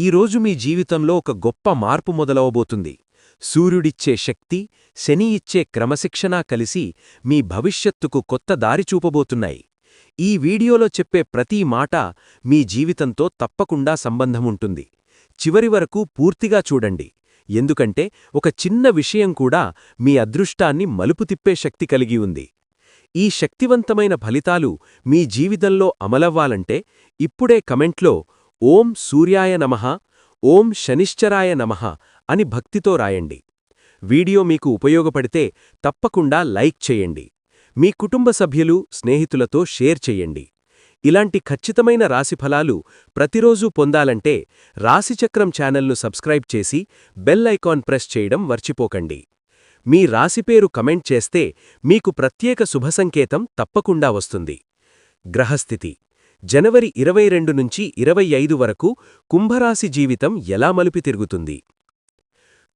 ఈరోజు మీ జీవితంలో ఒక గొప్ప మార్పు మొదలవబోతుంది. సూర్యుడిచ్చే శక్తి శని ఇచ్చే క్రమశిక్షణ కలిసి మీ భవిష్యత్తుకు కొత్త దారి చూపబోతున్నాయి. ఈ వీడియోలో చెప్పే ప్రతి మాట మీ జీవితంతో తప్పకుండా సంబంధముంటుంది చివరి వరకు పూర్తిగా చూడండి. ఎందుకంటే ఒక చిన్న విషయం కూడా మీ అదృష్టాన్ని మలుపు తిప్పే శక్తి కలిగి ఉంది. ఈ శక్తివంతమైన ఫలితాలు మీ జీవితంలో అమలవ్వాలంటే ఇప్పుడే కమెంట్లో ఓం సూర్యాయ నమః ఓం శనిశ్చరాయ నమః అని భక్తితో రాయండి. వీడియో మీకు ఉపయోగపడితే తప్పకుండా లైక్ చేయండి. మీ కుటుంబ సభ్యులు స్నేహితులతో షేర్ చెయ్యండి ఇలాంటి ఖచ్చితమైన రాశిఫలాలు ప్రతిరోజూ పొందాలంటే రాశిచక్రం ఛానల్ను సబ్స్క్రైబ్ చేసి బెల్ ఐకాన్ ప్రెస్ చేయడం మర్చిపోకండి. మీ రాశిపేరు కమెంట్ చేస్తే మీకు ప్రత్యేక శుభసంకేతం తప్పకుండా వస్తుంది. గ్రహస్థితి జనవరి ఇరవై రెండు నుంచి ఇరవై ఐదు వరకు కుంభరాశి జీవితం ఎలా మలుపి తిరుగుతుంది?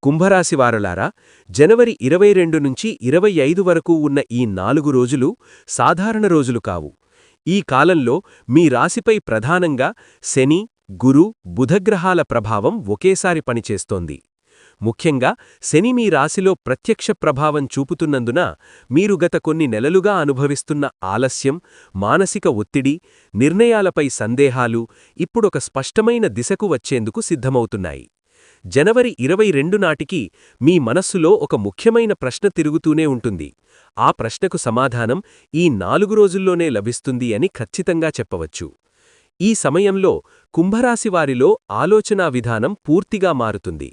కుంభరాశివారులారా జనవరి ఇరవై రెండు నుంచి ఇరవై ఐదు వరకు ఉన్న ఈ నాలుగు రోజులు సాధారణ రోజులు కావు. ఈ కాలంలో మీ రాశిపై ప్రధానంగా శని గురు బుధగ్రహాల ప్రభావం ఒకేసారి పనిచేస్తోంది. ముఖ్యంగా శని మీ రాశిలో ప్రత్యక్ష ప్రభావం చూపుతున్నందున మీరు గత కొన్ని నెలలుగా అనుభవిస్తున్న ఆలస్యం మానసిక ఒత్తిడి నిర్ణయాలపై సందేహాలు ఇప్పుడొక స్పష్టమైన దిశకు వచ్చేందుకు సిద్ధమవుతున్నాయి. జనవరి ఇరవై రెండు నాటికి మీ మనస్సులో ఒక ముఖ్యమైన ప్రశ్న తిరుగుతూనే ఉంటుంది. ఆ ప్రశ్నకు సమాధానం ఈ నాలుగు రోజుల్లోనే లభిస్తుంది అని ఖచ్చితంగా చెప్పవచ్చు. ఈ సమయంలో కుంభరాశివారిలో ఆలోచనా విధానం పూర్తిగా మారుతుంది.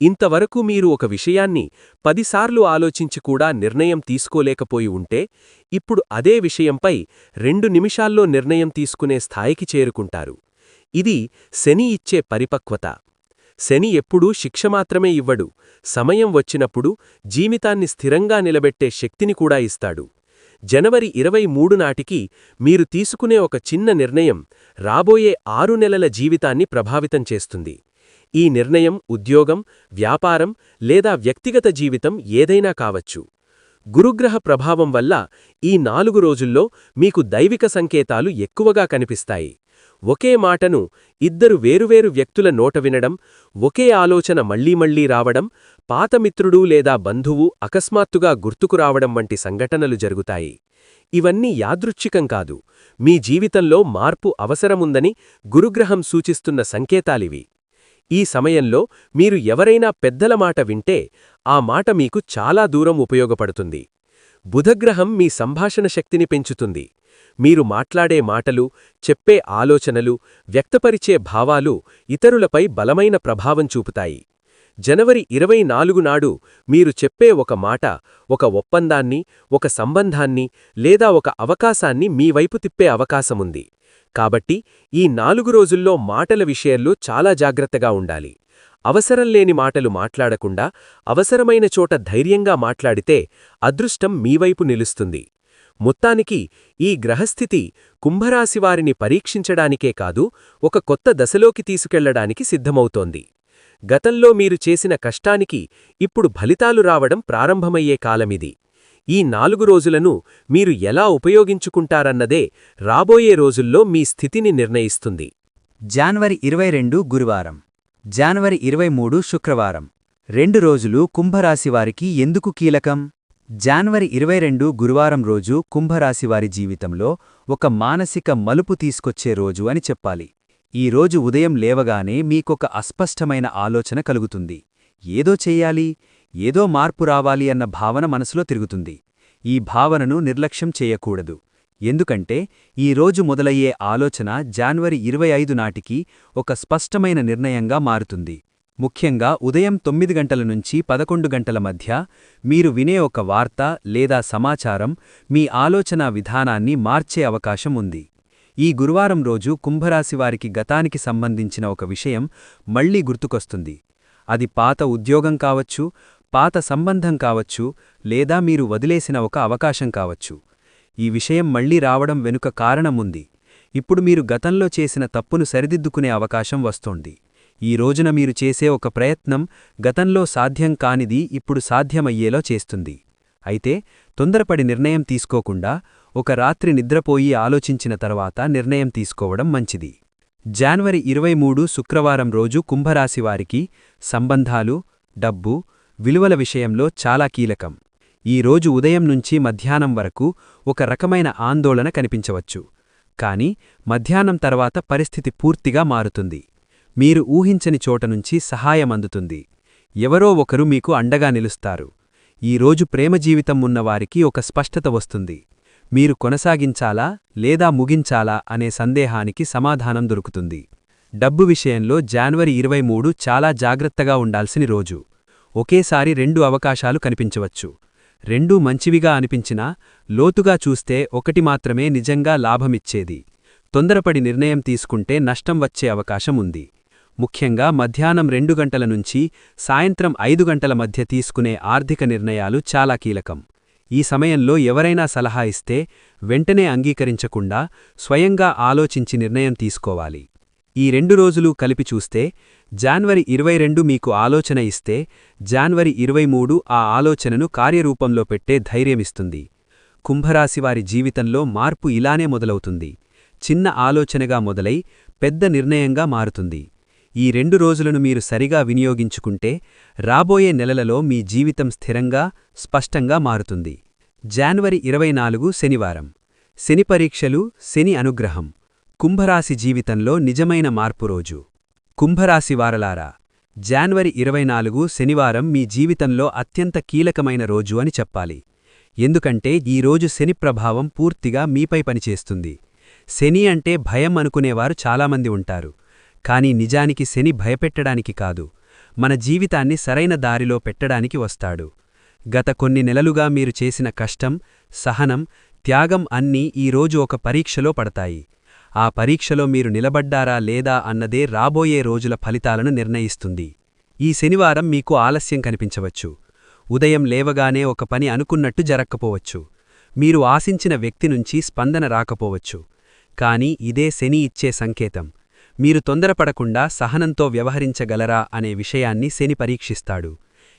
ఇంతవరకు మీరు ఒక విషయాన్ని పదిసార్లు ఆలోచించి కూడా నిర్ణయం తీసుకోలేకపోయి ఉంటే ఇప్పుడు అదే విషయంపై రెండు నిమిషాల్లో నిర్ణయం తీసుకునే స్థాయికి చేరుకుంటారు. ఇది శని ఇచ్చే పరిపక్వత. శని ఎప్పుడూ శిక్ష మాత్రమే ఇవ్వడు. సమయం వచ్చినప్పుడు జీవితాన్ని స్థిరంగా నిలబెట్టే శక్తిని కూడా ఇస్తాడు. జనవరి ఇరవై మూడు నాటికి మీరు తీసుకునే ఒక చిన్న నిర్ణయం రాబోయే ఆరు నెలల జీవితాన్ని ప్రభావితం చేస్తుంది. ఈ నిర్ణయం ఉద్యోగం వ్యాపారం లేదా వ్యక్తిగత జీవితం ఏదైనా కావచ్చు. గురుగ్రహ ప్రభావం వల్ల ఈ నాలుగు రోజుల్లో మీకు దైవిక సంకేతాలు ఎక్కువగా కనిపిస్తాయి. ఒకే మాటను ఇద్దరు వేరువేరు వ్యక్తుల నోట వినడం ఒకే ఆలోచన మళ్ళీ మళ్ళీ రావడం పాతమిత్రుడు లేదా బంధువు అకస్మాత్తుగా గుర్తుకు రావడం వంటి సంఘటనలు జరుగుతాయి. ఇవన్నీ యాదృచ్ఛికం కాదు. మీ జీవితంలో మార్పు అవసరముందని గురుగ్రహం సూచిస్తున్న సంకేతాలివి. ఈ సమయంలో మీరు ఎవరైనా పెద్దల మాట వింటే ఆ మాట మీకు చాలా దూరం ఉపయోగపడుతుంది. బుధగ్రహం మీ సంభాషణ శక్తిని పెంచుతుంది. మీరు మాట్లాడే మాటలు చెప్పే ఆలోచనలు వ్యక్తపరిచే భావాలు ఇతరులపై బలమైన ప్రభావం చూపుతాయి. జనవరి ఇరవై నాలుగు నాడు మీరు చెప్పే ఒక మాట ఒక ఒప్పందాన్ని ఒక సంబంధాన్ని లేదా ఒక అవకాశాన్ని మీ వైపు తిప్పే అవకాశముంది. కాబట్టి ఈ నాలుగు రోజుల్లో మాటల విషయంలో చాలా జాగ్రత్తగా ఉండాలి. అవసరం లేని మాటలు మాట్లాడకుండా అవసరమైన చోట ధైర్యంగా మాట్లాడితే అదృష్టం మీవైపు నిలుస్తుంది. మొత్తానికి ఈ గ్రహస్థితి కుంభరాశివారిని పరీక్షించడానికే కాదు ఒక కొత్త దశలోకి తీసుకెళ్ళడానికి సిద్ధమవుతోంది. గతంలో మీరు చేసిన కష్టానికి ఇప్పుడు ఫలితాలు రావడం ప్రారంభమయ్యే కాలమిది. ఈ నాలుగు రోజులను మీరు ఎలా ఉపయోగించుకుంటారన్నదే రాబోయే రోజుల్లో మీ స్థితిని నిర్ణయిస్తుంది. జాన్వరి ఇరవై రెండు గురువారం. జాన్వరి ఇరవై మూడు శుక్రవారం. రెండు రోజులు కుంభరాశివారికి ఎందుకు కీలకం? జాన్వరి ఇరవై రెండు గురువారం రోజు కుంభరాశివారి జీవితంలో ఒక మానసిక మలుపు తీసుకొచ్చే రోజు అని చెప్పాలి. ఈ రోజు ఉదయం లేవగానే మీకొక అస్పష్టమైన ఆలోచన కలుగుతుంది. ఏదో చెయ్యాలి ఏదో మార్పు రావాలి అన్న భావన మనసులో తిరుగుతుంది. ఈ భావనను నిర్లక్ష్యం చేయకూడదు. ఎందుకంటే ఈ రోజు మొదలయ్యే ఆలోచన జాన్వరి ఇరవై ఐదు నాటికి ఒక స్పష్టమైన నిర్ణయంగా మారుతుంది. ముఖ్యంగా ఉదయం తొమ్మిది గంటల నుంచి పదకొండు గంటల మధ్య మీరు వినే ఒక వార్త లేదా సమాచారం మీ ఆలోచనా విధానాన్ని మార్చే అవకాశం ఉంది. ఈ గురువారం రోజు కుంభరాశివారికి గతానికి సంబంధించిన ఒక విషయం మళ్ళీ గుర్తుకొస్తుంది. అది పాత ఉద్యోగం కావచ్చు పాత సంబంధం కావచ్చు లేదా మీరు వదిలేసిన ఒక అవకాశం కావచ్చు. ఈ విషయం మళ్ళీ రావడం వెనుక కారణముంది ఇప్పుడు మీరు గతంలో చేసిన తప్పును సరిదిద్దుకునే అవకాశం వస్తోంది. ఈ రోజున మీరు చేసే ఒక ప్రయత్నం గతంలో సాధ్యం కానిది ఇప్పుడు సాధ్యమయ్యేలా చేస్తుంది. అయితే తొందరపడి నిర్ణయం తీసుకోకుండా ఒక రాత్రి నిద్రపోయి ఆలోచించిన తర్వాత నిర్ణయం తీసుకోవడం మంచిది. జాన్వరి ఇరవై శుక్రవారం రోజు కుంభరాశివారికి సంబంధాలు డబ్బు విలువల విషయంలో చాలా కీలకం. ఈ రోజు ఉదయం నుంచి మధ్యాహ్నం వరకు ఒక రకమైన ఆందోళన కనిపించవచ్చు. కాని మధ్యాహ్నం తర్వాత పరిస్థితి పూర్తిగా మారుతుంది. మీరు ఊహించని చోట నుంచి సహాయం అందుతుంది. ఎవరో ఒకరు మీకు అండగా నిలుస్తారు. ఈ రోజు ప్రేమ జీవితం ఉన్నవారికి ఒక స్పష్టత వస్తుంది. మీరు కొనసాగించాలా లేదా ముగించాలా అనే సందేహానికి సమాధానం దొరుకుతుంది. డబ్బు విషయంలో జాన్వరి ఇరవై చాలా జాగ్రత్తగా ఉండాల్సిన రోజు. ఒకేసారి రెండు అవకాశాలు కనిపించవచ్చు. రెండూ మంచివిగా అనిపించినా లోతుగా చూస్తే ఒకటి మాత్రమే నిజంగా లాభమిచ్చేది. తొందరపడి నిర్ణయం తీసుకుంటే నష్టం వచ్చే అవకాశం ఉంది. ముఖ్యంగా మధ్యాహ్నం రెండు గంటల నుంచి సాయంత్రం ఐదు గంటల మధ్య తీసుకునే ఆర్థిక నిర్ణయాలు చాలా కీలకం. ఈ సమయంలో ఎవరైనా సలహా ఇస్తే వెంటనే అంగీకరించకుండా స్వయంగా ఆలోచించి నిర్ణయం తీసుకోవాలి. ఈ రెండు రోజులు కలిపి చూస్తే జాన్వరి ఇరవై రెండు మీకు ఆలోచన ఇస్తే జాన్వరి ఇరవై మూడు ఆ ఆలోచనను కార్యరూపంలో పెట్టే ధైర్యమిస్తుంది. కుంభరాశివారి జీవితంలో మార్పు ఇలానే మొదలవుతుంది. చిన్న ఆలోచనగా మొదలై పెద్ద నిర్ణయంగా మారుతుంది. ఈ రెండు రోజులను మీరు సరిగా వినియోగించుకుంటే రాబోయే నెలలలో మీ జీవితం స్థిరంగా స్పష్టంగా మారుతుంది. జాన్వరి ఇరవై నాలుగు శనివారం. శని పరీక్షలు శని అనుగ్రహం. కుంభరాశి జీవితంలో నిజమైన మార్పు రోజు. కుంభరాశి వారలారా జాన్వరి ఇరవై నాలుగు శనివారం మీ జీవితంలో అత్యంత కీలకమైన రోజు అని చెప్పాలి. ఎందుకంటే ఈ రోజు శని ప్రభావం పూర్తిగా మీపై పనిచేస్తుంది. శని అంటే భయం అనుకునేవారు చాలామంది ఉంటారు. కాని నిజానికి శని భయపెట్టడానికి కాదు. మన జీవితాన్ని సరైన దారిలో పెట్టడానికి వస్తాడు. గత కొన్ని నెలలుగా మీరు చేసిన కష్టం సహనం త్యాగం అన్నీ ఈరోజు ఒక పరీక్షలో పడతాయి. ఆ పరీక్షలో మీరు నిలబడ్డారా లేదా అన్నదే రాబోయే రోజుల ఫలితాలను నిర్ణయిస్తుంది. ఈ శనివారం మీకు ఆలస్యం కనిపించవచ్చు. ఉదయం లేవగానే ఒక పని అనుకున్నట్టు జరక్కపోవచ్చు. మీరు ఆశించిన వ్యక్తి నుంచి స్పందన రాకపోవచ్చు. కాని ఇదే శని ఇచ్చే సంకేతం. మీరు తొందరపడకుండా సహనంతో వ్యవహరించగలరా అనే విషయాన్ని శని పరీక్షిస్తాడు.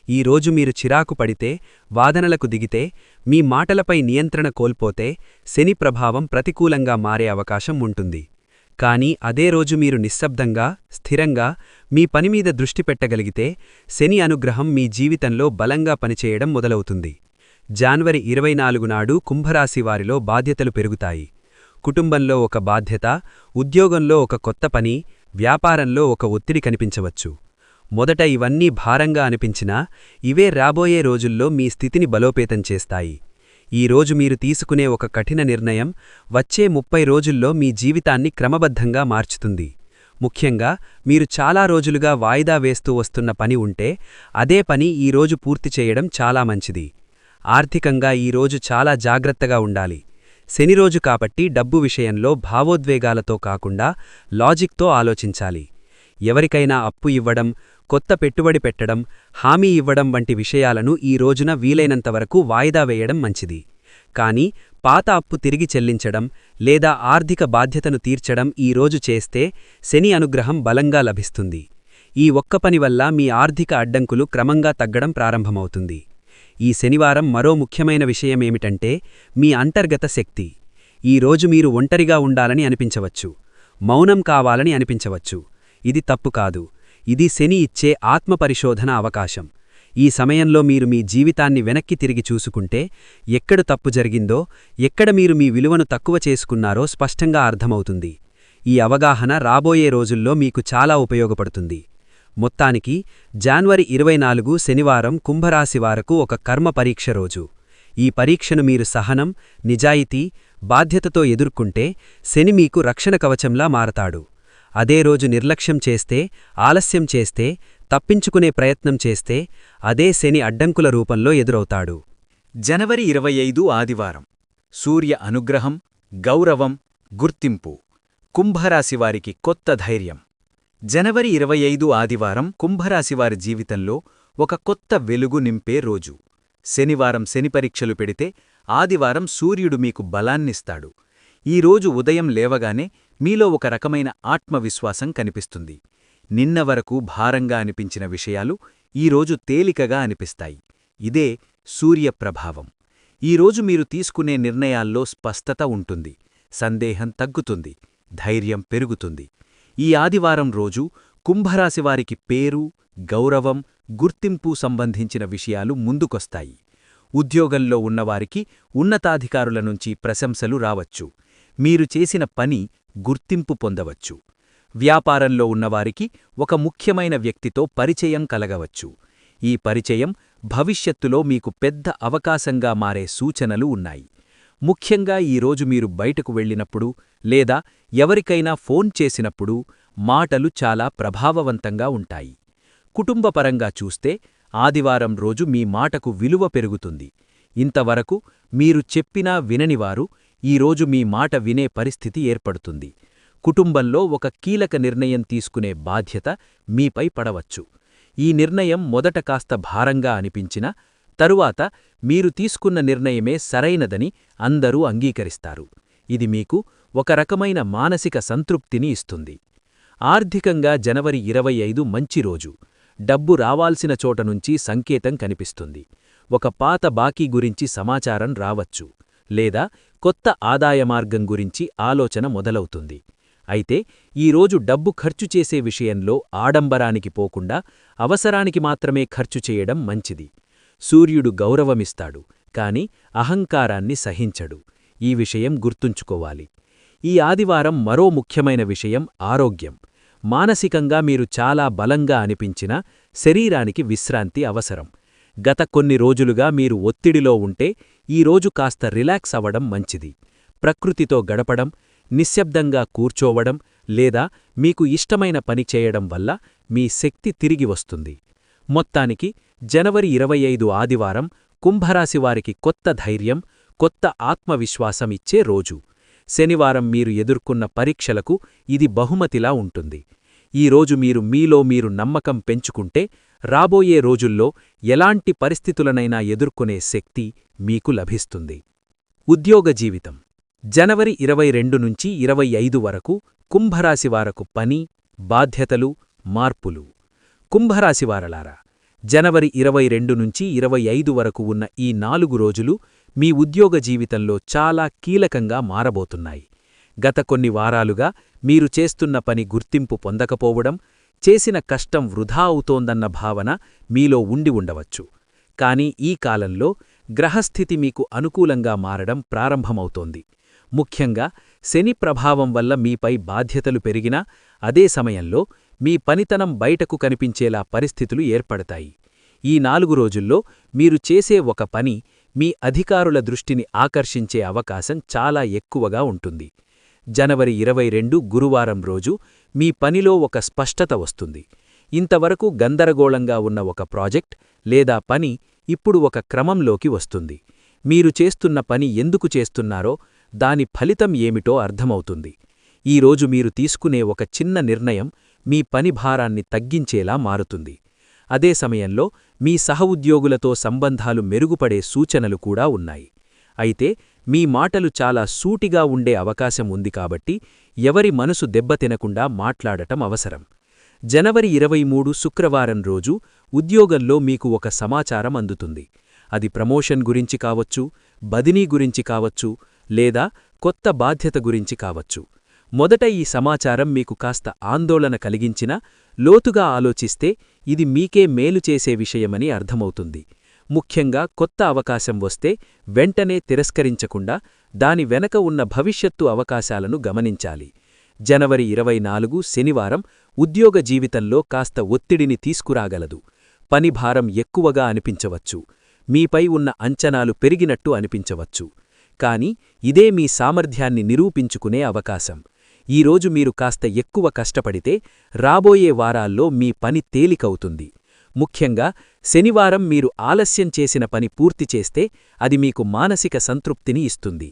ఈ రోజు మీరు చిరాకు పడితే వాదనలకు దిగితే మీ మాటలపై నియంత్రణ కోల్పోతే శని ప్రభావం ప్రతికూలంగా మారే అవకాశం ఉంటుంది. కానీ అదే రోజు మీరు నిశ్శబ్దంగా స్థిరంగా మీ పనిమీద దృష్టి పెట్టగలిగితే శని అనుగ్రహం మీ జీవితంలో బలంగా పనిచేయడం మొదలవుతుంది. జాన్వరి ఇరవై నాలుగు నాడు కుంభరాశివారిలో బాధ్యతలు పెరుగుతాయి. కుటుంబంలో ఒక బాధ్యత ఉద్యోగంలో ఒక కొత్త పని వ్యాపారంలో ఒక ఒత్తిడి కనిపించవచ్చు. మొదట ఇవన్నీ భారంగా అనిపించినా ఇవే రాబోయే రోజుల్లో మీ స్థితిని బలోపేతం చేస్తాయి. ఈ రోజు మీరు తీసుకునే ఒక కఠిన నిర్ణయం వచ్చే ముప్పై రోజుల్లో మీ జీవితాన్ని క్రమబద్ధంగా మార్చుతుంది. ముఖ్యంగా మీరు చాలా రోజులుగా వాయిదా వేస్తూ వస్తున్న పని ఉంటే అదే పని ఈ రోజు పూర్తి చేయడం చాలా మంచిది. ఆర్థికంగా ఈ రోజు చాలా జాగ్రత్తగా ఉండాలి. శనిరోజు కాబట్టి డబ్బు విషయంలో భావోద్వేగాలతో కాకుండా లాజిక్తో ఆలోచించాలి. ఎవరికైనా అప్పు ఇవ్వడం కొత్త పెట్టుబడి పెట్టడం హామీ ఇవ్వడం వంటి విషయాలను ఈ రోజున వీలైనంతవరకు వాయిదా వేయడం మంచిది. కాని పాత అప్పు తిరిగి చెల్లించడం లేదా ఆర్థిక బాధ్యతను తీర్చడం ఈ రోజు చేస్తే శని అనుగ్రహం బలంగా లభిస్తుంది. ఈ ఒక్క పని వల్ల మీ ఆర్థిక అడ్డంకులు క్రమంగా తగ్గడం ప్రారంభమవుతుంది. ఈ శనివారం మరో ముఖ్యమైన విషయమేమిటంటే మీ అంతర్గత శక్తి. ఈ రోజు మీరు ఒంటరిగా ఉండాలని అనిపించవచ్చు. మౌనం కావాలని అనిపించవచ్చు. ఇది తప్పు కాదు. ఇది శని ఇచ్చే ఆత్మపరిశోధన అవకాశం. ఈ సమయంలో మీరు మీ జీవితాన్ని వెనక్కి తిరిగి చూసుకుంటే ఎక్కడ తప్పు జరిగిందో ఎక్కడ మీరు మీ విలువను తక్కువ చేసుకున్నారో స్పష్టంగా అర్థమవుతుంది. ఈ అవగాహన రాబోయే రోజుల్లో మీకు చాలా ఉపయోగపడుతుంది. మొత్తానికి జాన్వరి ఇరవై నాలుగు శనివారం కుంభరాశివారకు ఒక కర్మ పరీక్ష రోజు. ఈ పరీక్షను మీరు సహనం నిజాయితీ బాధ్యతతో ఎదుర్కొంటే శని మీకు రక్షణ కవచంలా మారతాడు. అదే రోజు నిర్లక్ష్యం చేస్తే ఆలస్యం చేస్తే తప్పించుకునే ప్రయత్నం చేస్తే అదే శని అడ్డంకుల రూపంలో ఎదురవుతాడు. జనవరి ఇరవై ఐదు ఆదివారం. సూర్య అనుగ్రహం గౌరవం గుర్తింపు. కుంభరాశివారికి కొత్త ధైర్యం. జనవరి ఇరవై ఐదు ఆదివారం కుంభరాశివారి జీవితంలో ఒక కొత్త వెలుగు నింపే రోజు. శనివారం శని పరీక్షలు పెడితే ఆదివారం సూర్యుడు మీకు బలాన్నిస్తాడు. ఈరోజు ఉదయం లేవగానే మీలో ఒక రకమైన ఆత్మవిశ్వాసం కనిపిస్తుంది. నిన్న వరకు భారంగా అనిపించిన విషయాలు ఈరోజు తేలికగా అనిపిస్తాయి. ఇదే సూర్యప్రభావం ఈరోజు మీరు తీసుకునే నిర్ణయాల్లో స్పష్టత ఉంటుంది. సందేహం తగ్గుతుంది. ధైర్యం పెరుగుతుంది. ఈ ఆదివారం రోజు కుంభరాశివారికి పేరు గౌరవం గుర్తింపు సంబంధించిన విషయాలు ముందుకొస్తాయి. ఉద్యోగంలో ఉన్నవారికి ఉన్నతాధికారుల నుంచి ప్రశంసలు రావచ్చు. మీరు చేసిన పని గుర్తింపు పొందవచ్చు. వ్యాపారంలో ఉన్నవారికి ఒక ముఖ్యమైన వ్యక్తితో పరిచయం కలగవచ్చు. ఈ పరిచయం భవిష్యత్తులో మీకు పెద్ద అవకాశంగా మారే సూచనలు ఉన్నాయి. ముఖ్యంగా ఈరోజు మీరు బయటకు వెళ్ళినప్పుడు లేదా ఎవరికైనా ఫోన్ చేసినప్పుడు మాటలు చాలా ప్రభావవంతంగా ఉంటాయి. కుటుంబపరంగా చూస్తే ఆదివారం రోజు మీ మాటకు విలువ పెరుగుతుంది. ఇంతవరకు మీరు చెప్పినా విననివారు ఈరోజు మీ మాట వినే పరిస్థితి ఏర్పడుతుంది. కుటుంబంలో ఒక కీలక నిర్ణయం తీసుకునే బాధ్యత మీపై పడవచ్చు. ఈ నిర్ణయం మొదట కాస్త భారంగా అనిపించినా తరువాత మీరు తీసుకున్న నిర్ణయమే సరైనదని అందరూ అంగీకరిస్తారు. ఇది మీకు ఒక రకమైన మానసిక సంతృప్తిని ఇస్తుంది. ఆర్థికంగా జనవరి ఇరవై ఐదు మంచి రోజు. డబ్బు రావాల్సిన చోట నుంచి సంకేతం కనిపిస్తుంది. ఒక పాత బాకీ గురించి సమాచారం రావచ్చు. లేదా కొత్త ఆదాయ మార్గం గురించి ఆలోచన మొదలవుతుంది. అయితే ఈరోజు డబ్బు ఖర్చు చేసే విషయంలో ఆడంబరానికి పోకుండా అవసరానికి మాత్రమే ఖర్చు చేయడం మంచిది. సూర్యుడు గౌరవమిస్తాడు కాని అహంకారాన్ని సహించడు. ఈ విషయం గుర్తుంచుకోవాలి. ఈ ఆదివారం మరో ముఖ్యమైన విషయం ఆరోగ్యం. మానసికంగా మీరు చాలా బలంగా అనిపించినా శరీరానికి విశ్రాంతి అవసరం. గత కొన్ని రోజులుగా మీరు ఒత్తిడిలో ఉంటే ఈరోజు కాస్త రిలాక్స్ అవ్వడం మంచిది. ప్రకృతితో గడపడం నిశ్శబ్దంగా కూర్చోవడం లేదా మీకు ఇష్టమైన పని చేయడం వల్ల మీ శక్తి తిరిగి వస్తుంది. మొత్తానికి జనవరి ఇరవై ఐదు ఆదివారం కుంభరాశివారికి కొత్త ధైర్యం కొత్త ఆత్మవిశ్వాసం ఇచ్చే రోజు. శనివారం మీరు ఎదుర్కొన్న పరీక్షలకు ఇది బహుమతిలా ఉంటుంది. ఈరోజు మీరు మీలో మీరు నమ్మకం పెంచుకుంటే రాబోయే రోజుల్లో ఎలాంటి పరిస్థితులనైనా ఎదుర్కొనే శక్తి మీకు లభిస్తుంది. ఉద్యోగ జీవితం. జనవరి ఇరవై రెండు నుంచి ఇరవై ఐదు వరకు కుంభరాశివారకు పని బాధ్యతలు మార్పులు. కుంభరాశివారలారా జనవరి ఇరవై రెండు నుంచి ఇరవై ఐదు వరకు ఉన్న ఈ నాలుగు రోజులు మీ ఉద్యోగ జీవితంలో చాలా కీలకంగా మారబోతున్నాయి. గత కొన్ని వారాలుగా మీరు చేస్తున్న పని గుర్తింపు పొందకపోవడం చేసిన కష్టం వృధా అవుతోందన్న భావన మీలో ఉండి ఉండవచ్చు. కాని ఈ కాలంలో గ్రహస్థితి మీకు అనుకూలంగా మారడం ప్రారంభమవుతోంది. ముఖ్యంగా శని ప్రభావం వల్ల మీపై బాధ్యతలు పెరిగినా అదే సమయంలో మీ పనితనం బయటకు కనిపించేలా పరిస్థితులు ఏర్పడతాయి. ఈ నాలుగు రోజుల్లో మీరు చేసే ఒక పని మీ అధికారుల దృష్టిని ఆకర్షించే అవకాశం చాలా ఎక్కువగా ఉంటుంది. జనవరి ఇరవై గురువారం రోజు మీ పనిలో ఒక స్పష్టత వస్తుంది. ఇంతవరకు గందరగోళంగా ఉన్న ఒక ప్రాజెక్ట్ లేదా పని ఇప్పుడు ఒక క్రమంలోకి వస్తుంది. మీరు చేస్తున్న పని ఎందుకు చేస్తున్నారో దాని ఫలితం ఏమిటో అర్థమవుతుంది. ఈరోజు మీరు తీసుకునే ఒక చిన్న నిర్ణయం మీ పని భారాన్ని తగ్గించేలా మారుతుంది. అదే సమయంలో మీ సహఉద్యోగులతో సంబంధాలు మెరుగుపడే సూచనలు కూడా ఉన్నాయి. అయితే మీ మాటలు చాలా సూటిగా ఉండే అవకాశం ఉంది కాబట్టి ఎవరి మనసు దెబ్బతినకుండా మాట్లాడటం అవసరం. జనవరి ఇరవై మూడు శుక్రవారం రోజు ఉద్యోగంలో మీకు ఒక సమాచారం అందుతుంది. అది ప్రమోషన్ గురించి కావచ్చు బదినీ గురించి కావచ్చు లేదా కొత్త బాధ్యత గురించి కావచ్చు. మొదట ఈ సమాచారం మీకు కాస్త ఆందోళన కలిగించినా లోతుగా ఆలోచిస్తే ఇది మీకే మేలు చేసే విషయమని అర్థమవుతుంది. ముఖ్యంగా కొత్త అవకాశం వస్తే వెంటనే తిరస్కరించకుండా దాని వెనక ఉన్న భవిష్యత్తు అవకాశాలను గమనించాలి. జనవరి ఇరవై నాలుగు శనివారం ఉద్యోగ జీవితంలో కాస్త ఒత్తిడిని తీసుకురాగలదు. పనిభారం ఎక్కువగా అనిపించవచ్చు. మీపై ఉన్న అంచనాలు పెరిగినట్టు అనిపించవచ్చు. కాని ఇదే మీ సామర్థ్యాన్ని నిరూపించుకునే అవకాశం. ఈరోజు మీరు కాస్త ఎక్కువ కష్టపడితే రాబోయే వారాల్లో మీ పని తేలికవుతుంది. ముఖ్యంగా శనివారం మీరు ఆలస్యం చేసిన పని పూర్తి చేస్తే అది మీకు మానసిక సంతృప్తిని ఇస్తుంది.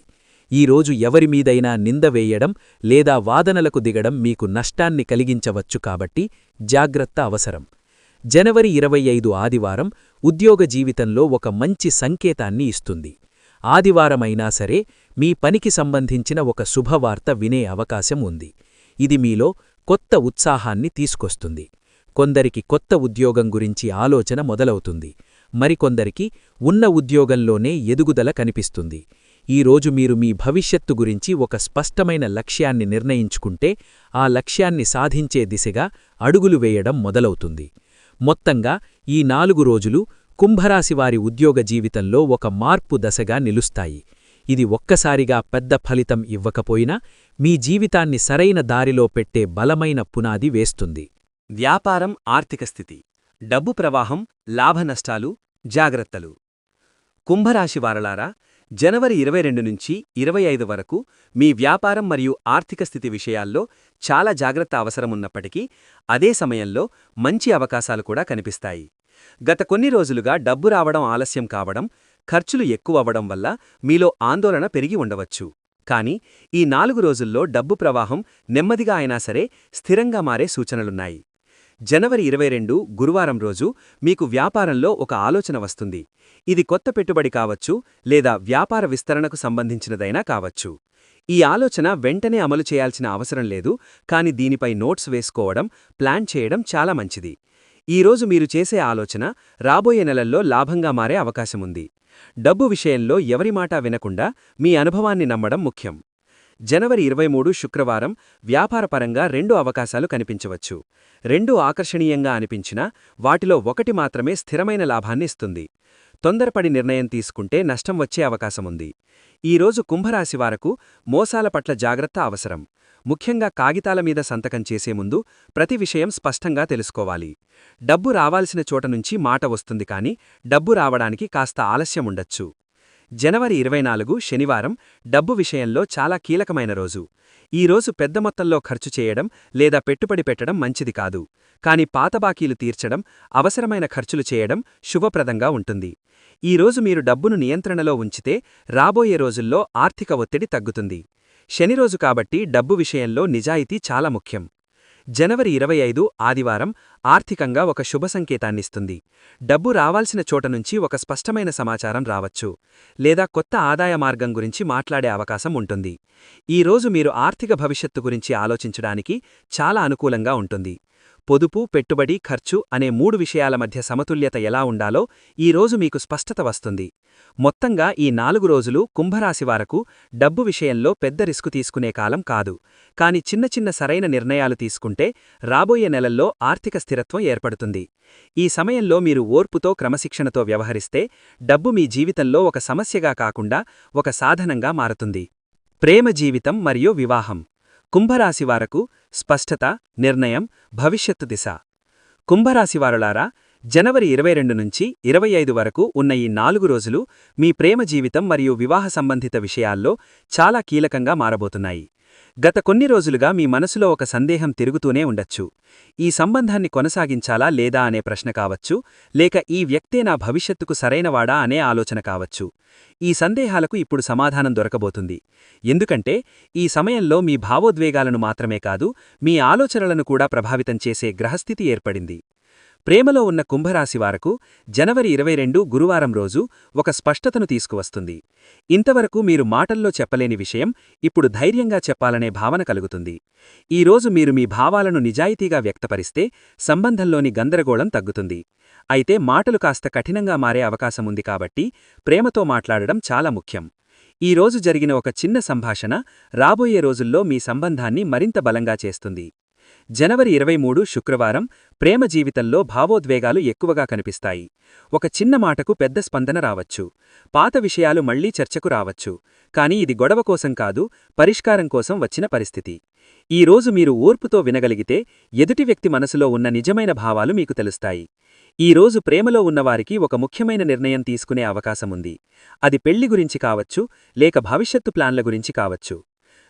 ఈరోజు ఎవరిమీదైనా నింద వేయడం లేదా వాదనలకు దిగడం మీకు నష్టాన్ని కలిగించవచ్చు కాబట్టి జాగ్రత్త అవసరం. జనవరి ఇరవై ఐదు ఆదివారం ఉద్యోగ జీవితంలో ఒక మంచి సంకేతాన్ని ఇస్తుంది. ఆదివారమైనా సరే మీ పనికి సంబంధించిన ఒక శుభవార్త వినే అవకాశం ఉంది. ఇది మీలో కొత్త ఉత్సాహాన్ని తీసుకొస్తుంది. కొందరికి కొత్త ఉద్యోగం గురించి ఆలోచన మొదలవుతుంది. మరికొందరికి ఉన్న ఉద్యోగంలోనే ఎదుగుదల కనిపిస్తుంది. ఈరోజు మీరు మీ భవిష్యత్తు గురించి ఒక స్పష్టమైన లక్ష్యాన్ని నిర్ణయించుకుంటే ఆ లక్ష్యాన్ని సాధించే దిశగా అడుగులు వేయడం మొదలవుతుంది. మొత్తంగా ఈ నాలుగు రోజులు కుంభరాశివారి ఉద్యోగ జీవితంలో ఒక మార్పు దశగా నిలుస్తాయి. ఇది ఒక్కసారిగా పెద్ద ఫలితం ఇవ్వకపోయినా మీ జీవితాన్ని సరైన దారిలో పెట్టే బలమైన పునాది వేస్తుంది. వ్యాపారం ఆర్థిక స్థితి. డబ్బు ప్రవాహం లాభనష్టాలు జాగ్రత్తలు. కుంభరాశివారలారా జనవరి ఇరవై రెండు నుంచి ఇరవై ఐదు వరకు మీ వ్యాపారం మరియు ఆర్థిక స్థితి విషయాల్లో చాలా జాగ్రత్త అవసరమున్నప్పటికీ అదే సమయంలో మంచి అవకాశాలు కూడా కనిపిస్తాయి. గత కొన్ని రోజులుగా డబ్బు రావడం ఆలస్యం కావడం ఖర్చులు ఎక్కువవడం వల్ల మీలో ఆందోళన పెరిగి ఉండవచ్చు. కానీ ఈ నాలుగు రోజుల్లో డబ్బు ప్రవాహం నెమ్మదిగా అయినా సరే స్థిరంగా మారే సూచనలున్నాయి. జనవరి ఇరవై రెండు గురువారం రోజు మీకు వ్యాపారంలో ఒక ఆలోచన వస్తుంది. ఇది కొత్త పెట్టుబడి కావచ్చు లేదా వ్యాపార విస్తరణకు సంబంధించినదైనా కావచ్చు. ఈ ఆలోచన వెంటనే అమలు చేయాల్సిన అవసరం లేదు కాని దీనిపై నోట్స్ వేసుకోవడం ప్లాన్ చేయడం చాలా మంచిది. ఈరోజు మీరు చేసే ఆలోచన రాబోయే నెలల్లో లాభంగా మారే అవకాశముంది. డబ్బు విషయంలో ఎవరి మాటా వినకుండా మీ అనుభవాన్ని నమ్మడం ముఖ్యం. జనవరి ఇరవై మూడు శుక్రవారం వ్యాపారపరంగా రెండు అవకాశాలు కనిపించవచ్చు. రెండు ఆకర్షణీయంగా అనిపించినా వాటిలో ఒకటి మాత్రమే స్థిరమైన లాభాన్ని ఇస్తుంది. తొందరపడి నిర్ణయం తీసుకుంటే నష్టం వచ్చే అవకాశముంది ఈరోజు కుంభరాశివారకు మోసాల పట్ల జాగ్రత్త అవసరం. ముఖ్యంగా కాగితాల మీద సంతకం చేసే ముందు ప్రతి విషయం స్పష్టంగా తెలుసుకోవాలి. డబ్బు రావాల్సిన చోట నుంచి మాట వస్తుంది కాని డబ్బు రావడానికి కాస్త ఆలస్యముండొచ్చు జనవరి ఇరవై నాలుగు శనివారం డబ్బు విషయంలో చాలా కీలకమైన రోజు. ఈ రోజు పెద్ద మొత్తంలో ఖర్చు చేయడం లేదా పెట్టుబడి పెట్టడం మంచిది కాదు. కాని పాత బాకీలు తీర్చడం అవసరమైన ఖర్చులు చేయడం శుభప్రదంగా ఉంటుంది. ఈ రోజు మీరు డబ్బును నియంత్రణలో ఉంచితే రాబోయే రోజుల్లో ఆర్థిక ఒత్తిడి తగ్గుతుంది. శనిరోజు కాబట్టి డబ్బు విషయంలో నిజాయితీ చాలా ముఖ్యం. జనవరి ఇరవై ఐదు ఆదివారం ఆర్థికంగా ఒక శుభ సంకేతాన్నిస్తుంది డబ్బు రావాల్సిన చోట నుంచి ఒక స్పష్టమైన సమాచారం రావచ్చు లేదా కొత్త ఆదాయ మార్గం గురించి మాట్లాడే అవకాశం ఉంటుంది. ఈ రోజు మీరు ఆర్థిక భవిష్యత్తు గురించి ఆలోచించడానికి చాలా అనుకూలంగా ఉంటుంది. పొదుపు పెట్టుబడి ఖర్చు అనే మూడు విషయాల మధ్య సమతుల్యత ఎలా ఉండాలో ఈ రోజు మీకు స్పష్టత వస్తుంది. మొత్తంగా ఈ నాలుగు రోజులు కుంభరాశి వారకు డబ్బు విషయంలో పెద్ద రిస్కు తీసుకునే కాలం కాదు. కాని చిన్న చిన్న సరైన నిర్ణయాలు తీసుకుంటే రాబోయే నెలల్లో ఆర్థిక స్థిరత్వం ఏర్పడుతుంది. ఈ సమయంలో మీరు ఓర్పుతో క్రమశిక్షణతో వ్యవహరిస్తే డబ్బు మీ జీవితంలో ఒక సమస్యగా కాకుండా ఒక సాధనంగా మారుతుంది. ప్రేమ జీవితం మరియు వివాహం. కుంభరాశివారకు స్పష్టత నిర్ణయం భవిష్యత్తు దిశ. కుంభరాశివారులారా జనవరి ఇరవై రెండు నుంచి ఇరవై ఐదు వరకు ఉన్న ఈ నాలుగు రోజులు మీ ప్రేమ జీవితం మరియు వివాహ సంబంధిత విషయాల్లో చాలా కీలకంగా మారబోతున్నాయి. గత కొన్ని రోజులుగా మీ మనసులో ఒక సందేహం తిరుగుతూనే ఉండొచ్చు. ఈ సంబంధాన్ని కొనసాగించాలా లేదా అనే ప్రశ్న కావచ్చు లేక ఈ వ్యక్తే నా భవిష్యత్తుకు సరైనవాడా అనే ఆలోచన కావచ్చు. ఈ సందేహాలకు ఇప్పుడు సమాధానం దొరకబోతుంది. ఎందుకంటే ఈ సమయంలో మీ భావోద్వేగాలను మాత్రమే కాదు మీ ఆలోచనలను కూడా ప్రభావితం చేసే గ్రహస్థితి ఏర్పడింది. ప్రేమలో ఉన్న కుంభరాశి వారకు జనవరి ఇరవై రెండు గురువారం రోజు ఒక స్పష్టతను తీసుకువస్తుంది. ఇంతవరకు మీరు మాటల్లో చెప్పలేని విషయం ఇప్పుడు ధైర్యంగా చెప్పాలనే భావన కలుగుతుంది. ఈరోజు మీరు మీ భావాలను నిజాయితీగా వ్యక్తపరిస్తే సంబంధంలోని గందరగోళం తగ్గుతుంది. అయితే మాటలు కాస్త కఠినంగా మారే అవకాశముంది కాబట్టి ప్రేమతో మాట్లాడడం చాలా ముఖ్యం. ఈ రోజు జరిగిన ఒక చిన్న సంభాషణ రాబోయే రోజుల్లో మీ సంబంధాన్ని మరింత బలంగా చేస్తుంది. జనవరి ఇరవై మూడు శుక్రవారం ప్రేమ జీవితంలో భావోద్వేగాలు ఎక్కువగా కనిపిస్తాయి. ఒక చిన్న మాటకు పెద్ద స్పందన రావచ్చు. పాత విషయాలు మళ్ళీ చర్చకు రావచ్చు. కాని ఇది గొడవ కోసం కాదు పరిష్కారం కోసం వచ్చిన పరిస్థితి. ఈరోజు మీరు ఓర్పుతో వినగలిగితే ఎదుటి వ్యక్తి మనసులో ఉన్న నిజమైన భావాలు మీకు తెలుస్తాయి. ఈరోజు ప్రేమలో ఉన్నవారికి ఒక ముఖ్యమైన నిర్ణయం తీసుకునే అవకాశముంది. అది పెళ్ళి గురించి కావచ్చు లేక భవిష్యత్తు ప్లాన్ల గురించి కావచ్చు.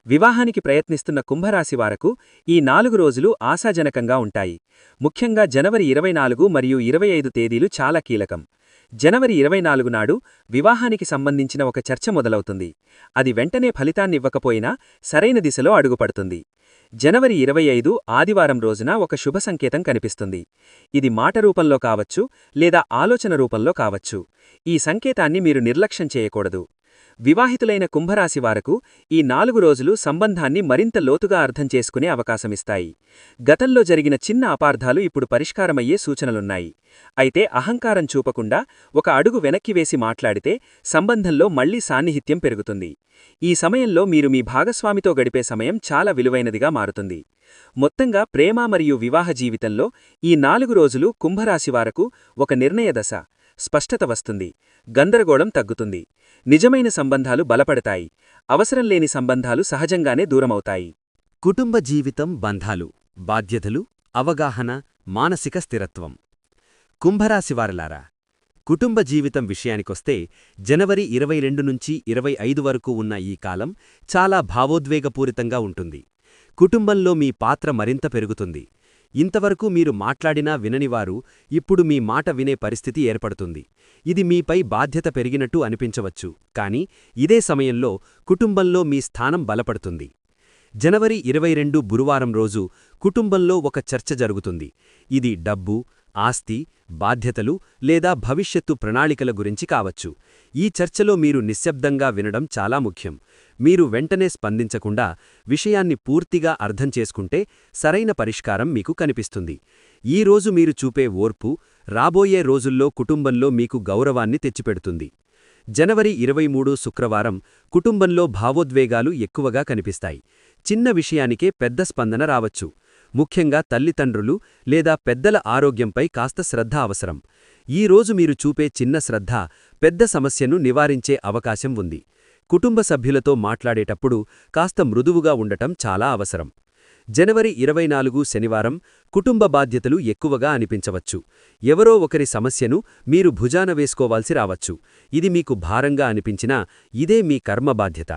వివాహానికి ప్రయత్నిస్తున్న కుంభరాశి వారకు ఈ నాలుగు రోజులు ఆశాజనకంగా ఉంటాయి. ముఖ్యంగా జనవరి ఇరవై నాలుగు మరియు ఇరవై ఐదు తేదీలు చాలా కీలకం. జనవరి ఇరవై నాలుగు నాడు వివాహానికి సంబంధించిన ఒక చర్చ మొదలవుతుంది. అది వెంటనే ఫలితాన్నివ్వకపోయినా సరైన దిశలో అడుగుపడుతుంది. జనవరి ఇరవై ఐదు ఆదివారం రోజున ఒక శుభ సంకేతం కనిపిస్తుంది. ఇది మాట రూపంలో కావచ్చు లేదా ఆలోచన రూపంలో కావచ్చు. ఈ సంకేతాన్ని మీరు నిర్లక్ష్యం చేయకూడదు. వివాహితులైన కుంభరాశి వారకు ఈ నాలుగు రోజులు సంబంధాన్ని మరింత లోతుగా అర్థం చేసుకునే అవకాశమిస్తాయి. గతంలో జరిగిన చిన్న అపార్థాలు ఇప్పుడు పరిష్కారమయ్యే సూచనలున్నాయి. అయితే అహంకారం చూపకుండా ఒక అడుగు వెనక్కి వేసి మాట్లాడితే సంబంధంలో మళ్ళీ సాన్నిహిత్యం పెరుగుతుంది. ఈ సమయంలో మీరు మీ భాగస్వామితో గడిపే సమయం చాలా విలువైనదిగా మారుతుంది. మొత్తంగా ప్రేమ మరియు వివాహ జీవితంలో ఈ నాలుగు రోజులు కుంభరాశి వారకు ఒక నిర్ణయ దశ స్పష్టత వస్తుంది. గందరగోళం తగ్గుతుంది. నిజమైన సంబంధాలు బలపడతాయి. అవసరం లేని సంబంధాలు సహజంగానే దూరమవుతాయి. కుటుంబ జీవితం బంధాలు బాధ్యతలు అవగాహన మానసిక స్థిరత్వం. కుంభరాశివారలారా కుటుంబ జీవితం విషయానికొస్తే జనవరి ఇరవై రెండు నుంచి ఇరవై ఐదు వరకు ఉన్న ఈ కాలం చాలా భావోద్వేగపూరితంగా ఉంటుంది. కుటుంబంలో మీ పాత్ర మరింత పెరుగుతుంది. ఇంతవరకు మీరు మాట్లాడినా విననివారు ఇప్పుడు మీ మాట వినే పరిస్థితి ఏర్పడుతుంది. ఇది మీపై బాధ్యత పెరిగినట్టు అనిపించవచ్చు కాని ఇదే సమయంలో కుటుంబంలో మీ స్థానం బలపడుతుంది. జనవరి ఇరవై రెండు గురువారం రోజు కుటుంబంలో ఒక చర్చ జరుగుతుంది. ఇది డబ్బు ఆస్తి బాధ్యతలు లేదా భవిష్యత్తు ప్రణాళికల గురించి కావచ్చు. ఈ చర్చలో మీరు నిశ్శబ్దంగా వినడం చాలా ముఖ్యం. మీరు వెంటనే స్పందించకుండా విషయాన్ని పూర్తిగా అర్థం చేసుకుంటే సరైన పరిష్కారం మీకు కనిపిస్తుంది. ఈరోజు మీరు చూపే ఓర్పు రాబోయే రోజుల్లో కుటుంబంలో మీకు గౌరవాన్ని తెచ్చిపెడుతుంది. జనవరి ఇరవై శుక్రవారం కుటుంబంలో భావోద్వేగాలు ఎక్కువగా కనిపిస్తాయి. చిన్న విషయానికే పెద్ద స్పందన రావచ్చు. ముఖ్యంగా తల్లిదండ్రులు లేదా పెద్దల ఆరోగ్యంపై కాస్త శ్రద్ధ అవసరం. ఈ రోజు మీరు చూపే చిన్న శ్రద్ధ పెద్ద సమస్యను నివారించే అవకాశం ఉంది. కుటుంబ సభ్యులతో మాట్లాడేటప్పుడు కాస్త మృదువుగా ఉండటం చాలా అవసరం. జనవరి ఇరవై నాలుగు శనివారం కుటుంబ బాధ్యతలు ఎక్కువగా అనిపించవచ్చు. ఎవరో ఒకరి సమస్యను మీరు భుజాన వేసుకోవాల్సి రావచ్చు. ఇది మీకు భారంగా అనిపించినా ఇదే మీ కర్మ బాధ్యత.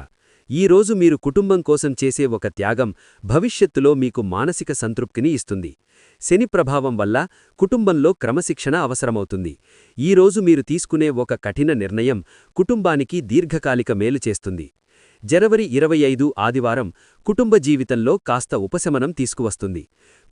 ఈరోజు మీరు కుటుంబం కోసం చేసే ఒక త్యాగం భవిష్యత్తులో మీకు మానసిక సంతృప్తిని ఇస్తుంది. శని ప్రభావం వల్ల కుటుంబంలో క్రమశిక్షణ అవసరమవుతుంది. ఈరోజు మీరు తీసుకునే ఒక కఠిన నిర్ణయం కుటుంబానికి దీర్ఘకాలిక మేలు చేస్తుంది. జనవరి ఇరవై ఐదు ఆదివారం కుటుంబ జీవితంలో కాస్త ఉపశమనం తీసుకువస్తుంది.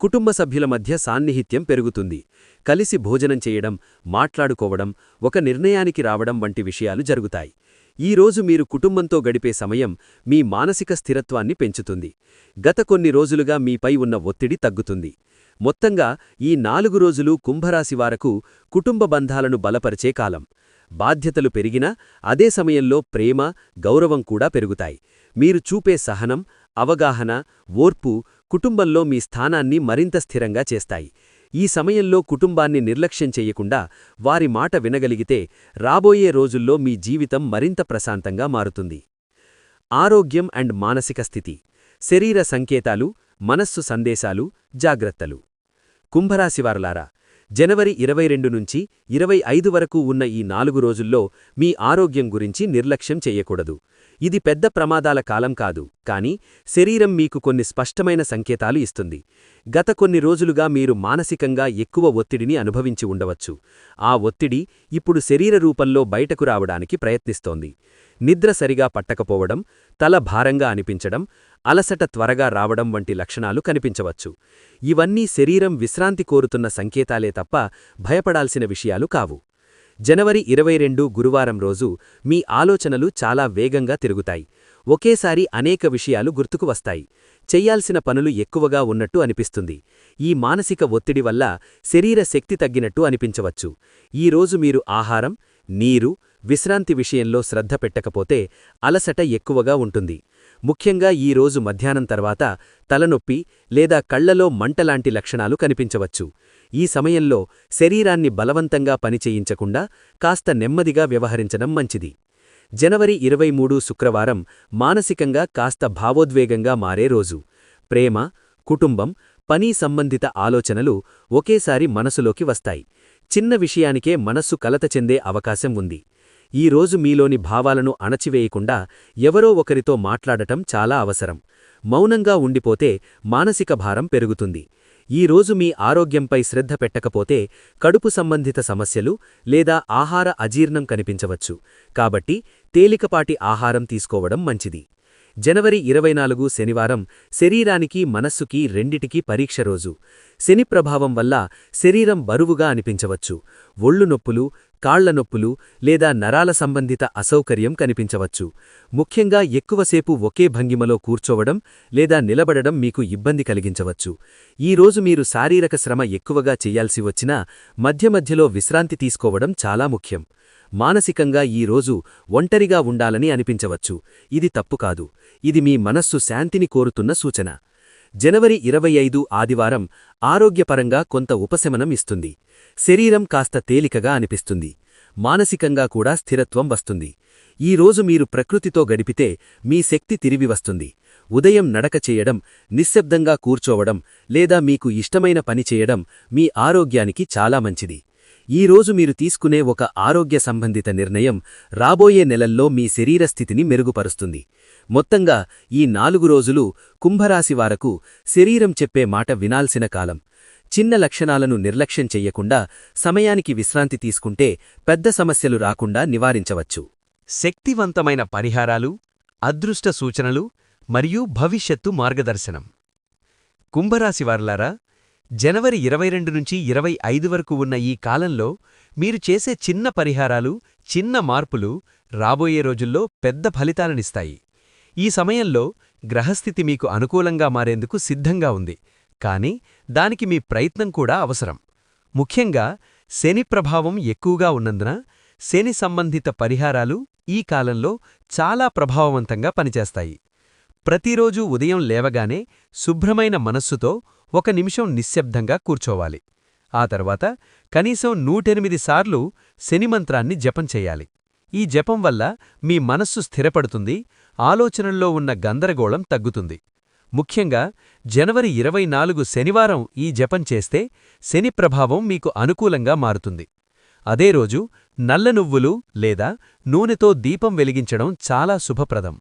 కుటుంబ సభ్యుల మధ్య సాన్నిహిత్యం పెరుగుతుంది. కలిసి భోజనం చేయడం మాట్లాడుకోవడం ఒక నిర్ణయానికి రావడం వంటి విషయాలు జరుగుతాయి. ఈరోజు మీరు కుటుంబంతో గడిపే సమయం మీ మానసిక స్థిరత్వాన్ని పెంచుతుంది. గత కొన్ని రోజులుగా మీపై ఉన్న ఒత్తిడి తగ్గుతుంది. మొత్తంగా ఈ నాలుగు రోజులు కుంభరాశి వారకు కుటుంబ బంధాలను బలపరిచే కాలం. బాధ్యతలు పెరిగినా అదే సమయంలో ప్రేమ గౌరవం కూడా పెరుగుతాయి. మీరు చూపే సహనం అవగాహన ఓర్పు కుటుంబంలో మీ స్థానాన్ని మరింత స్థిరంగా చేస్తాయి. ఈ సమయంలో కుటుంబాన్ని నిర్లక్ష్యం చెయ్యకుండా వారి మాట వినగలిగితే రాబోయే రోజుల్లో మీ జీవితం మరింత ప్రశాంతంగా మారుతుంది. ఆరోగ్యం అండ్ మానసిక స్థితి శరీర సంకేతాలు మనస్సు సందేశాలు జాగ్రత్తలు. కుంభరాశివారలారా జనవరి ఇరవై రెండు నుంచి ఇరవై ఐదు వరకు ఉన్న ఈ నాలుగు రోజుల్లో మీ ఆరోగ్యం గురించి నిర్లక్ష్యం చెయ్యకూడదు ఇది పెద్ద ప్రమాదాల కాలం కాదు కాని శరీరం మీకు కొన్ని స్పష్టమైన సంకేతాలు ఇస్తుంది. గత కొన్ని రోజులుగా మీరు మానసికంగా ఎక్కువ ఒత్తిడిని అనుభవించి ఉండవచ్చు. ఆ ఒత్తిడి ఇప్పుడు శరీర రూపంలో బయటకు రావడానికి ప్రయత్నిస్తోంది. నిద్ర సరిగా పట్టకపోవడం తల భారంగా అనిపించడం అలసట త్వరగా రావడం వంటి లక్షణాలు కనిపించవచ్చు. ఇవన్నీ శరీరం విశ్రాంతి కోరుతున్న సంకేతాలే తప్ప భయపడాల్సిన విషయాలు కావు. జనవరి ఇరవై రెండు గురువారం రోజు మీ ఆలోచనలు చాలా వేగంగా తిరుగుతాయి. ఒకేసారి అనేక విషయాలు గుర్తుకు వస్తాయి. చెయ్యాల్సిన పనులు ఎక్కువగా ఉన్నట్టు అనిపిస్తుంది. ఈ మానసిక ఒత్తిడి వల్ల శరీర శక్తి తగ్గినట్టు అనిపించవచ్చు. ఈరోజు మీరు ఆహారం నీరు విశ్రాంతి విషయంలో శ్రద్ధ పెట్టకపోతే అలసట ఎక్కువగా ఉంటుంది. ముఖ్యంగా ఈ రోజు మధ్యాహ్నం తర్వాత తలనొప్పి లేదా కళ్ళలో మంటలాంటి లక్షణాలు కనిపించవచ్చు. ఈ సమయంలో శరీరాన్ని బలవంతంగా పనిచేయించకుండా కాస్త నెమ్మదిగా వ్యవహరించడం మంచిది. జనవరి ఇరవై మూడు శుక్రవారం మానసికంగా కాస్త భావోద్వేగంగా మారే రోజు. ప్రేమ కుటుంబం పని సంబంధిత ఆలోచనలు ఒకేసారి మనసులోకి వస్తాయి. చిన్న విషయానికే మనస్సు కలత చెందే అవకాశం ఉంది. ఈ రోజు మీలోని భావాలను అణచివేయకుండా ఎవరో ఒకరితో మాట్లాడటం చాలా అవసరం. మౌనంగా ఉండిపోతే మానసిక భారం పెరుగుతుంది. ఈ రోజు మీ ఆరోగ్యంపై శ్రద్ధ పెట్టకపోతే కడుపు సంబంధిత సమస్యలు లేదా ఆహార అజీర్ణం కనిపించవచ్చు. కాబట్టి తేలికపాటి ఆహారం తీసుకోవడం మంచిది. జనవరి ఇరవై నాలుగు శనివారం శరీరానికి మనస్సుకి రెండిటికీ పరీక్ష రోజు. శని ప్రభావం వల్ల శరీరం బరువుగా అనిపించవచ్చు. ఒళ్ళు నొప్పులు కాళ్ళ నొప్పులు లేదా నరాల సంబంధిత అసౌకర్యం కనిపించవచ్చు. ముఖ్యంగా ఎక్కువసేపు ఒకే భంగిమలో కూర్చోవడం లేదా నిలబడడం మీకు ఇబ్బంది కలిగించవచ్చు. ఈరోజు మీరు శారీరక శ్రమ ఎక్కువగా చెయ్యాల్సి వచ్చినా మధ్య మధ్యలో విశ్రాంతి తీసుకోవడం చాలా ముఖ్యం. మానసికంగా ఈ రోజు ఒంటరిగా ఉండాలని అనిపించవచ్చు. ఇది తప్పు కాదు. ఇది మీ మనస్సు శాంతిని కోరుతున్న సూచన. జనవరి ఇరవై ఐదు ఆదివారం ఆరోగ్యపరంగా కొంత ఉపశమనం ఇస్తుంది. శరీరం కాస్త తేలికగా అనిపిస్తుంది. మానసికంగా కూడా స్థిరత్వం వస్తుంది. ఈ రోజు మీరు ప్రకృతితో గడిపితే మీ శక్తి తిరిగి వస్తుంది. ఉదయం నడక చేయడం నిశ్శబ్దంగా కూర్చోవడం లేదా మీకు ఇష్టమైన పని చేయడం మీ ఆరోగ్యానికి చాలా మంచిది. ఈ రోజు మీరు తీసుకునే ఒక ఆరోగ్య సంబంధిత నిర్ణయం రాబోయే నెలల్లో మీ శరీర స్థితిని మెరుగుపరుస్తుంది. మొత్తంగా ఈ నాలుగు రోజులు కుంభరాశి వారకు శరీరం చెప్పే మాట వినాల్సిన కాలం. చిన్న లక్షణాలను నిర్లక్ష్యం చెయ్యకుండా సమయానికి విశ్రాంతి తీసుకుంటే పెద్ద సమస్యలు రాకుండా నివారించవచ్చు. శక్తివంతమైన పరిహారాలు అదృష్ట సూచనలు మరియు భవిష్యత్తు మార్గదర్శనం. కుంభరాశివారులారా జనవరి ఇరవై రెండు నుంచి ఇరవై ఐదు వరకు ఉన్న ఈ కాలంలో మీరు చేసే చిన్న పరిహారాలు చిన్న మార్పులు రాబోయే రోజుల్లో పెద్ద ఫలితాలనిస్తాయి. ఈ సమయంలో గ్రహస్థితి మీకు అనుకూలంగా మారేందుకు సిద్ధంగా ఉంది. కాని దానికి మీ ప్రయత్నం కూడా అవసరం. ముఖ్యంగా శని ప్రభావం ఎక్కువగా ఉన్నందున శని సంబంధిత పరిహారాలు ఈ కాలంలో చాలా ప్రభావవంతంగా పనిచేస్తాయి. ప్రతిరోజూ ఉదయం లేవగానే శుభ్రమైన మనస్సుతో ఒక నిమిషం నిశ్శబ్దంగా కూర్చోవాలి. ఆ తర్వాత కనీసం నూటెనిమిది సార్లు శనిమంత్రాన్ని జపం ఈ జపం వల్ల మీ మనస్సు స్థిరపడుతుంది ఆలోచనల్లో ఉన్న గందరగోళం తగ్గుతుంది. ముఖ్యంగా జనవరి ఇరవై నాలుగు శనివారం ఈ జపం చేస్తే శని ప్రభావం మీకు అనుకూలంగా మారుతుంది. అదే రోజు నల్ల నువ్వులు లేదా నూనెతో దీపం వెలిగించడం చాలా శుభప్రదం.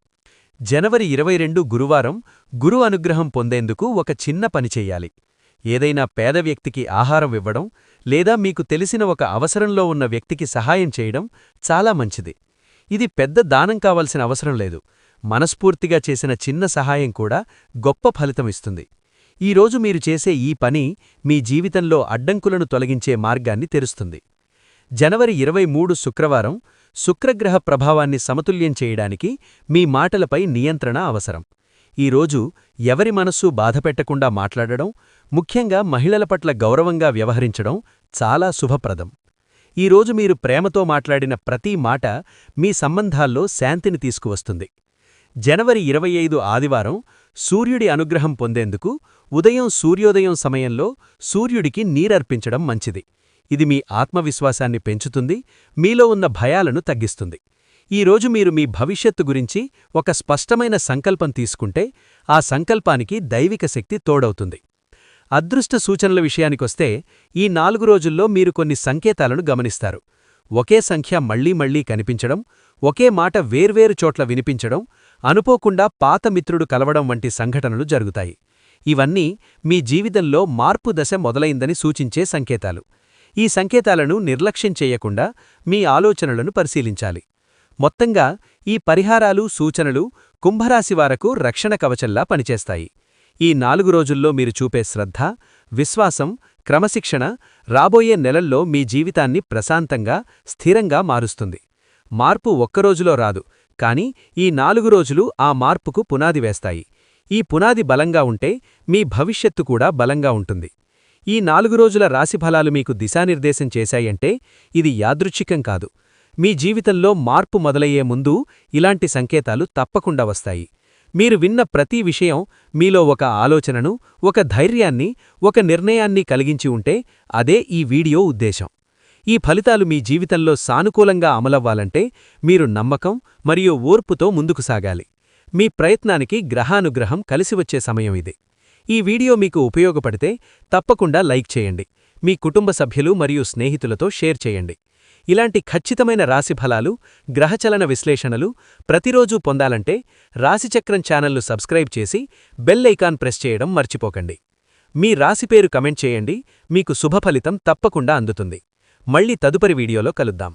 జనవరి ఇరవై రెండు గురువారం గురు అనుగ్రహం పొందేందుకు ఒక చిన్న పని చెయ్యాలి ఏదైనా పేద వ్యక్తికి ఆహారం ఇవ్వడం లేదా మీకు తెలిసిన ఒక అవసరంలో ఉన్న వ్యక్తికి సహాయం చేయడం చాలా మంచిది. ఇది పెద్ద దానం కావలసిన అవసరం లేదు. మనస్ఫూర్తిగా చేసిన చిన్న సహాయం కూడా గొప్ప ఫలితమిస్తుంది ఈరోజు మీరు చేసే ఈ పని మీ జీవితంలో అడ్డంకులను తొలగించే మార్గాన్ని తెరుస్తుంది. జనవరి ఇరవై శుక్రవారం శుక్రగ్రహ ప్రభావాన్ని సమతుల్యం చేయడానికి మీ మాటలపై నియంత్రణ అవసరం. ఈరోజు ఎవరి మనస్సు బాధపెట్టకుండా మాట్లాడడం ముఖ్యంగా మహిళల పట్ల గౌరవంగా వ్యవహరించడం చాలా శుభప్రదం. ఈరోజు మీరు ప్రేమతో మాట్లాడిన ప్రతి మాట మీ సంబంధాల్లో శాంతిని తీసుకువస్తుంది. జనవరి ఇరవై ఐదు ఆదివారం సూర్యుడి అనుగ్రహం పొందేందుకు ఉదయం సూర్యోదయం సమయంలో సూర్యుడికి నీరర్పించడం మంచిది. ఇది మీ ఆత్మవిశ్వాసాన్ని పెంచుతుంది మీలో ఉన్న భయాలను తగ్గిస్తుంది. ఈరోజు మీరు మీ భవిష్యత్తు గురించి ఒక స్పష్టమైన సంకల్పం తీసుకుంటే ఆ సంకల్పానికి దైవిక శక్తి తోడవుతుంది. అదృష్ట సూచనల విషయానికొస్తే ఈ నాలుగు రోజుల్లో మీరు కొన్ని సంకేతాలను గమనిస్తారు. ఒకే సంఖ్య మళ్ళీ మళ్ళీ కనిపించడం ఒకే మాట వేర్వేరు చోట్ల వినిపించడం అనుపోకుండా పాత మిత్రుడు కలవడం వంటి సంఘటనలు జరుగుతాయి. ఇవన్నీ మీ జీవితంలో మార్పు దశ మొదలైందని సూచించే సంకేతాలు. ఈ సంకేతాలను నిర్లక్ష్యం చేయకుండా మీ ఆలోచనలను పరిశీలించాలి. మొత్తంగా ఈ పరిహారాలు సూచనలు కుంభరాశివారకు రక్షణ కవచంలా పనిచేస్తాయి. ఈ నాలుగు రోజుల్లో మీరు చూపే శ్రద్ధ విశ్వాసం క్రమశిక్షణ రాబోయే నెలల్లో మీ జీవితాన్ని ప్రశాంతంగా స్థిరంగా మారుస్తుంది. మార్పు ఒక్కరోజులో రాదు కాని ఈ నాలుగు రోజులు ఆ మార్పుకు పునాది వేస్తాయి. ఈ పునాది బలంగా ఉంటే మీ భవిష్యత్తు కూడా బలంగా ఉంటుంది. ఈ నాలుగు రోజుల రాశిఫలాలు మీకు దిశానిర్దేశం చేశాయంటే ఇది యాదృచ్ఛికం కాదు. మీ జీవితంలో మార్పు మొదలయ్యే ముందు ఇలాంటి సంకేతాలు తప్పకుండా వస్తాయి. మీరు విన్న ప్రతి విషయం మీలో ఒక ఆలోచనను ఒక ధైర్యాన్ని ఒక నిర్ణయాన్ని కలిగించి ఉంటే అదే ఈ వీడియో ఉద్దేశం. ఈ ఫలితాలు మీ జీవితంలో సానుకూలంగా అమలవ్వాలంటే మీరు నమ్మకం మరియు ఓర్పుతో ముందుకు సాగాలి. మీ ప్రయత్నానికి గ్రహానుగ్రహం కలిసివచ్చే సమయం ఇది. ఈ వీడియో మీకు ఉపయోగపడితే తప్పకుండా లైక్ చేయండి. మీ కుటుంబ సభ్యులు మరియు స్నేహితులతో షేర్ చేయండి. ఇలాంటి ఖచ్చితమైన రాశిఫలాలు గ్రహచలన విశ్లేషణలు ప్రతిరోజూ పొందాలంటే రాశిచక్రం ఛానల్ను సబ్స్క్రైబ్ చేసి బెల్ ఐకాన్ ప్రెస్ చేయడం మర్చిపోకండి. మీ రాశి పేరు కమెంట్ చేయండి. మీకు శుభఫలితం తప్పకుండా అందుతుంది. మళ్ళీ తదుపరి వీడియోలో కలుద్దాం.